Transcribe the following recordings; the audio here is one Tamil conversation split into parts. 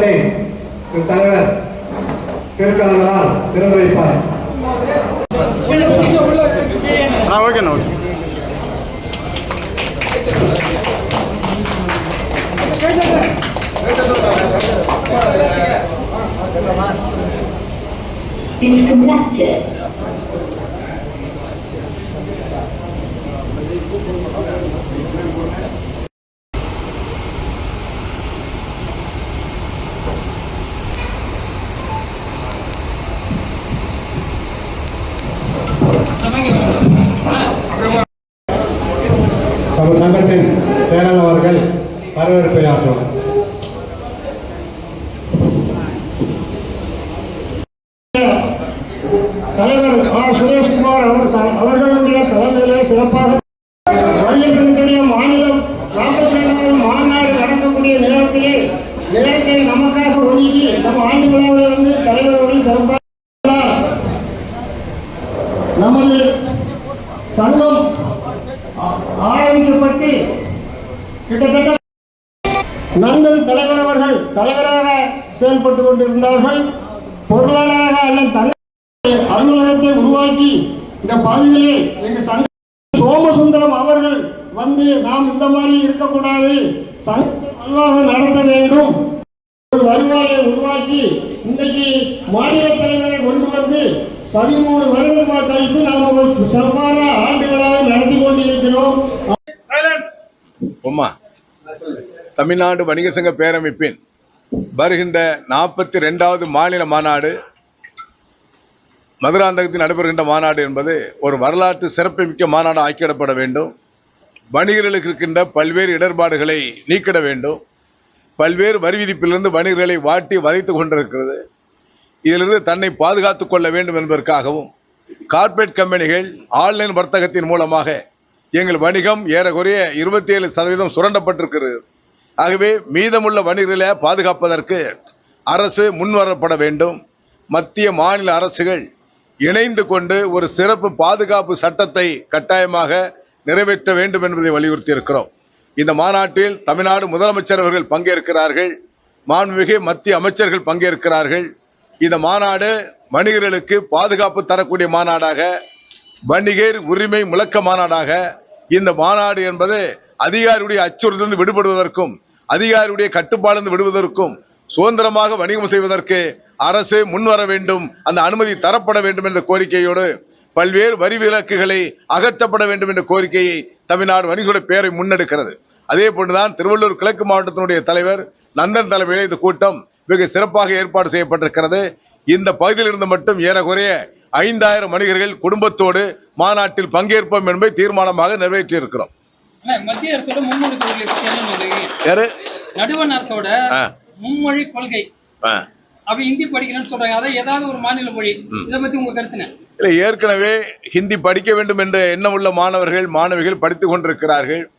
படத்தை திரு தலைவர் திருக்கரங்களால் திறந்து வைப்பார் ஆ ஓகேண்ணா ஓகே Disconnected. நம்ம தலைவர் சுரேஷ்குமார் அவர் அவர்களுடைய தலைமையிலே சிறப்பாக வணிகத்தினுடைய மாநிலம் நாற்பத்தி ரெண்டாவது மாநாடு நடக்கக்கூடிய நேரத்திலே நேரத்தை நமக்காக ஒதுக்கி நம் ஆண்டு விழாவில் வந்து தலைவர் அவர்கள் சிறப்பாக நமது சங்கம் ஆரம்பிக்கப்பட்டு கிட்டத்தட்ட நந்தன் தலைவர் அவர்கள் தலைவராக செயல்பட்டு கொண்டிருந்தார்கள். பொருளாளராக அல்லது தனி அலுவலகத்தை உருவாக்கி இந்த பகுதியிலே எங்க சங்க சோமசுந்தரம் அவர்கள் வந்து நாம் இந்த மாதிரி இருக்கக்கூடாது சங்கத்தை நல்வாக நடத்த வேண்டும். ஒரு வருவாயை உருவாக்கி இன்றைக்கு மாநில தலைவரை கொண்டு வந்து பதிமூணு வருடமாக கழித்து நாம் ஒரு சிறப்பான ஆண்டுகளாக நடத்தி கொண்டிருக்கிறோம். தமிழ்நாடு வணிக சங்க பேரமைப்பின் வருகின்ற நாற்பத்தி ரெண்டாவது மாநில மாநாடு மதுராந்தகத்தில் நடைபெறுகின்ற மாநாடு என்பது ஒரு வரலாற்று சிறப்புமிக்க மாநாடு ஆக்கிடப்பட வேண்டும். வணிகர்களுக்கு இருக்கின்ற பல்வேறு இடர்பாடுகளை நீக்கிட வேண்டும். பல்வேறு வரி விதிப்பிலிருந்து வணிகர்களை வாட்டி வதைத்து கொண்டிருக்கிறது. இதிலிருந்து தன்னை பாதுகாத்துக் கொள்ள வேண்டும் என்பதற்காகவும் கார்ப்பரேட் கம்பெனிகள் ஆன்லைன் வர்த்தகத்தின் மூலமாக எங்கள் வணிகம் ஏறக்குறைய இருபத்தி ஏழு சதவீதம் சுரண்டப்பட்டிருக்கிறது. ஆகவே மீதமுள்ள வணிகர்களை பாதுகாப்பதற்கு அரசு முன்வரப்பட வேண்டும். மத்திய மாநில அரசுகள் இணைந்து கொண்டு ஒரு சிறப்பு பாதுகாப்பு சட்டத்தை கட்டாயமாக நிறைவேற்ற வேண்டும் என்பதை வலியுறுத்தி இருக்கிறோம் இந்த மாநாட்டில் தமிழ்நாடு முதலமைச்சர் அவர்கள் பங்கேற்கிறார்கள். மாண்புமிகு மத்திய அமைச்சர்கள் பங்கேற்கிறார்கள். இந்த மாநாடு வணிகர்களுக்கு பாதுகாப்பு தரக்கூடிய மாநாடாக வணிகர் உரிமை முழக்க மாநாடாக இந்த மாநாடு என்பது அதிகாரியுடைய அச்சுறுத்திலிருந்து விடுபடுவதற்கும் அதிகாரியுடைய கட்டுப்பாடு விடுவதற்கும் சுதந்திரமாக வணிகம் செய்வதற்கு அரசு முன்வர வேண்டும் அந்த அனுமதி தரப்பட வேண்டும் என்ற கோரிக்கையோடு பல்வேறு வரி விலக்குகளை அகற்றப்பட வேண்டும் என்ற கோரிக்கையை தமிழ்நாடு வணிகர்களுடைய பேரை முன்னெடுக்கிறது. அதே போன்றுதான் திருவள்ளூர் கிழக்கு மாவட்டத்தினுடைய தலைவர் நந்தன் தலைமையில் இந்த கூட்டம் மிக சிறப்பாக ஏற்பாடு செய்யப்பட்டிருக்கிறது. இந்த பகுதியில் இருந்து மட்டும் ஏறக்குறைய ஐந்தாயிரம் வணிகர்கள் குடும்பத்தோடு மாநாட்டில் பங்கேற்போம் என்பதை தீர்மானமாக நிறைவேற்றியிருக்கிறோம். மத்திய அரசோட மும்மொழி கொள்கை பத்தி என்ன? யாரு? நடுவண் அரசோட. மும்மொழி கொள்கை. அப்படி ஹிந்தி படிக்கணும்னு சொல்றாங்க. அதை ஏதாவது ஒரு மாநில மொழி. இதை பத்தி உங்க கருத்துங்க இல்லை ஏற்கனவே ஹிந்தி படிக்க வேண்டும் என்ற எண்ணம் உள்ள மாணவர்கள் மாணவிகள் படித்துக் கொண்டிருக்கிறார்கள்.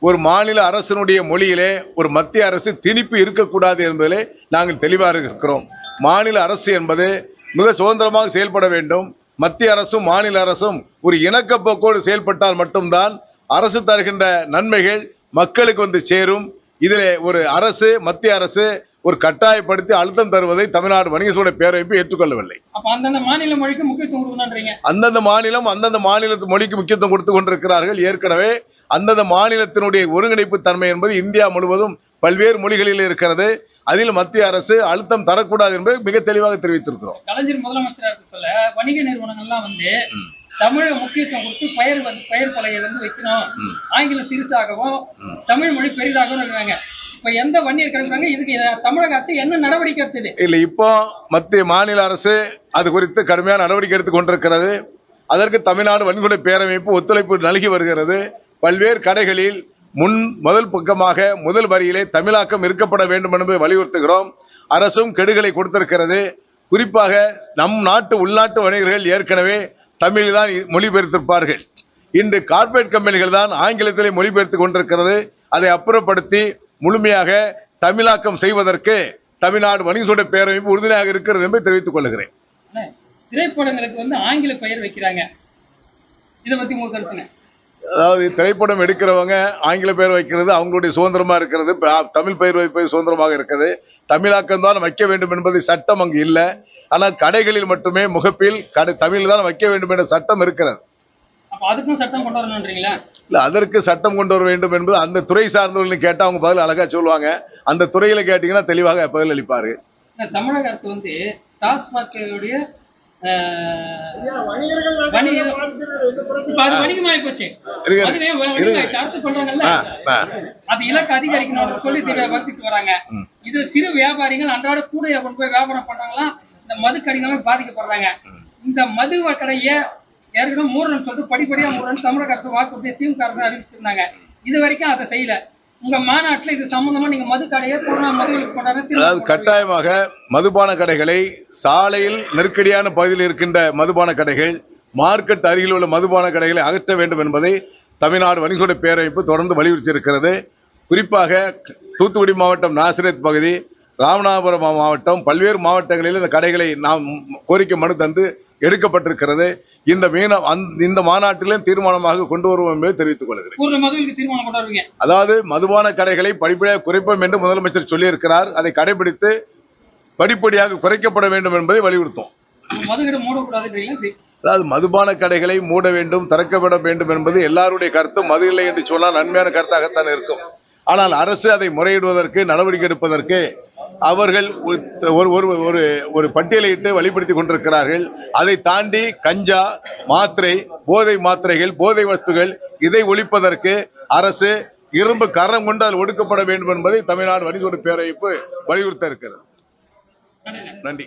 ஒரு மாநில அரசினுடைய மொழியிலே ஒரு மத்திய அரசு திணிப்பு இருக்கக்கூடாது என்பதிலே நாங்கள் தெளிவாக இருக்கிறோம். மாநில அரசு என்பது மிக சுதந்திரமாக செயல்பட வேண்டும். மத்திய அரசும் மாநில அரசும் ஒரு இணக்கப்போக்கோடு செயல்பட்டால் மட்டும்தான் அரசு தருகின்ற நன்மைகள் மக்களுக்கு வந்து சேரும். இதிலே ஒரு அரசு மத்திய அரசு ஒரு கட்டாயப்படுத்தி அழுத்தம் தருவதை தமிழ்நாடு வணிக சூழ பேரமைப்பு ஏற்றுக்கொள்ளவில்லை. அப்ப அந்தந்த மாநில மொழிக்கு முக்கியத்துவம் கொடுக்கணுன்றீங்க அந்தந்த மாநிலம் அந்தந்த மாநிலத்து மொழிக்கு முக்கியத்துவம் கொடுத்து கொண்டிருக்கிறார்கள் ஏற்கனவே. அந்தந்த மாநிலத்தினுடைய ஒருங்கிணைப்பு தன்மை என்பது இந்தியா முழுவதும் பல்வேறு மொழிகளில் இருக்கிறது. அதில் மத்திய அரசு அழுத்தம் தரக்கூடாது என்பதை மிக தெளிவாக தெரிவித்திருக்கிறோம். கலைஞர் முதலமைச்சரா சொல்ல வணிக நிறுவனங்கள்லாம் வந்து தமிழ முக்கியத்துவம் கொடுத்து பெயர் வந்து பெயர் பலகை வந்து வைக்கணும். ஆங்கிலம் சிறுசாகவும் தமிழ் மொழி பெரிதாகவும் இருக்காங்க இப்ப எந்த வன்னியர் கிடக்குறாங்க இதுக்கு தமிழக அரசு என்ன நடவடிக்கை எடுத்தது? இல்லை இப்போ மத்திய மாநில அரசு அது குறித்து கடுமையான நடவடிக்கை எடுத்துக் கொண்டிருக்கிறது. அதற்கு தமிழ்நாடு வன்கொடை பேரமைப்பு ஒத்துழைப்பு நல்கி வருகிறது. பல்வேறு கடைகளில் முன் முதல் பக்கமாக முதல் வரியிலே தமிழாக்கம் இருக்கப்பட வேண்டும் என்பதை வலியுறுத்துகிறோம். அரசும் கெடுகளை கொடுத்திருக்கிறது. குறிப்பாக நம் நாட்டு உள்நாட்டு வணிகர்கள் ஏற்கனவே தமிழில் தான் மொழிபெயர்த்திருப்பார்கள். இன்று கார்ப்பரேட் கம்பெனிகள் தான் ஆங்கிலத்திலே மொழிபெயர்த்து கொண்டிருக்கிறது. அதை அப்புறப்படுத்தி முழுமையாக தமிழாக்கம் செய்வதற்கு தமிழ்நாடு வணிகசூட பேரமைப்பு உறுதுணையாக இருக்கிறது என்று தெரிவித்துக் கொள்கிறேன். திரைப்படங்களுக்கு வந்து ஆங்கில பெயர் வைக்கிறாங்க. இதை பத்தி உங்க கருத்துங்க அதாவது திரைப்படம் எடுக்கிறவங்க ஆங்கில பெயர் வைக்கிறது அவங்களுடைய சுதந்திரமா இருக்கிறது தமிழ் பெயர் வைப்பது சுதந்திரமாக இருக்கிறது தமிழாக்கம் தான் வைக்க வேண்டும் என்பது சட்டம் அங்கு இல்லை. ஆனால் கடைகளில் மட்டுமே முகப்பில் கடை தமிழ் தான் வைக்க வேண்டும் என்ற சட்டம் இருக்கிறது. அதுக்கும் சட்டம் கொண்டு வரணுன்றீங்களா? இல்ல அதற்கு சட்டம் கொண்டு வர வேண்டும் என்பது அந்த துறை சார்ந்தவர்கள் கேட்டா அவங்க பதில் அழகா சொல்லுவாங்க. அந்த துறையில கேட்டீங்கன்னா தெளிவாக பதில் அளிப்பாரு. தமிழக அரசு வந்து டாஸ்மாகுடைய இப்ப அது வணிகமாயி போச்சு. இருங்க, அதுவே இருங்க. வணிகமாயிடுச்சு. அரசு பண்றாங்கல்ல? ஆ, ஆ. அது இலக்கு அதிகரிக்கணும் சொல்லி வகுத்துட்டு வராங்க. இது சிறு வியாபாரிகள் அன்றாட கூடையை கொண்டு போய் வியாபாரம் பண்றாங்களாம் இந்த மது கடினமே பாதிக்கப்படுறாங்க. இந்த மது கடையை ஏற்கனவே சொல்லிட்டு படிப்படியா மூடுறேன்னு தமிழக அரசு வாக்குறுதியை திமுக அரசு அறிவிச்சிருந்தாங்க. இது வரைக்கும் அதை செய்யல. உங்க மாநாட்டுல இது சம்பந்தமா நீங்க மது கடையை அதாவது கட்டாயமாக மதுபான கடைகளை சாலையில் நெருக்கடியான பகுதியில் இருக்கின்ற மதுபான கடைகள் மார்க்கெட் அருகில் உள்ள மதுபான கடைகளை அகற்ற வேண்டும் என்பதை தமிழ்நாடு வணிகோட பேரமைப்பு தொடர்ந்து வலியுறுத்தி இருக்கிறது குறிப்பாக தூத்துக்குடி மாவட்டம் நாசிரத் பகுதி ராமநாதபுரம் மாவட்டம் பல்வேறு மாவட்டங்களில் இந்த கடைகளை நாம் கோரிக்கை மனு தந்து எடுக்கப்பட்டிருக்கிறது. இந்த மீன இந்த மாநாட்டிலும் தீர்மானமாக கொண்டு வருவோம் என்பதை தெரிவித்துக் கொள்கிறேன். அதாவது மதுபான கடைகளை படிப்படியாக குறைப்போம் என்று முதலமைச்சர் சொல்லியிருக்கிறார். அதை கடைபிடித்து படிப்படியாக குறைக்கப்பட வேண்டும் என்பதை வலியுறுத்தும். அதாவது மதுபான கடைகளை மூட வேண்டும் திறக்கப்பட வேண்டும் என்பது எல்லாருடைய கருத்தும் மது இல்லை என்று சொன்னால் நன்மையான கருத்தாகத்தான் இருக்கும். ஆனால் அரசு அதை முறையிடுவதற்கு நடவடிக்கை எடுப்பதற்கு அவர்கள் ஒரு ஒரு ஒரு ஒரு பட்டியலிட்டு வழிபடுத்தி கொண்டிருக்கிறார்கள். அதை தாண்டி கஞ்சா மாத்திரை போதை மாத்திரைகள் போதை வஸ்துகள் இதை ஒழிப்பதற்கு அரசு இரும்பு கரம் கொண்டு அதில் ஒடுக்கப்பட வேண்டும் என்பதை தமிழ்நாடு வணிகோடு பேரவைப்பு வலியுறுத்த இருக்கிறது. நன்றி.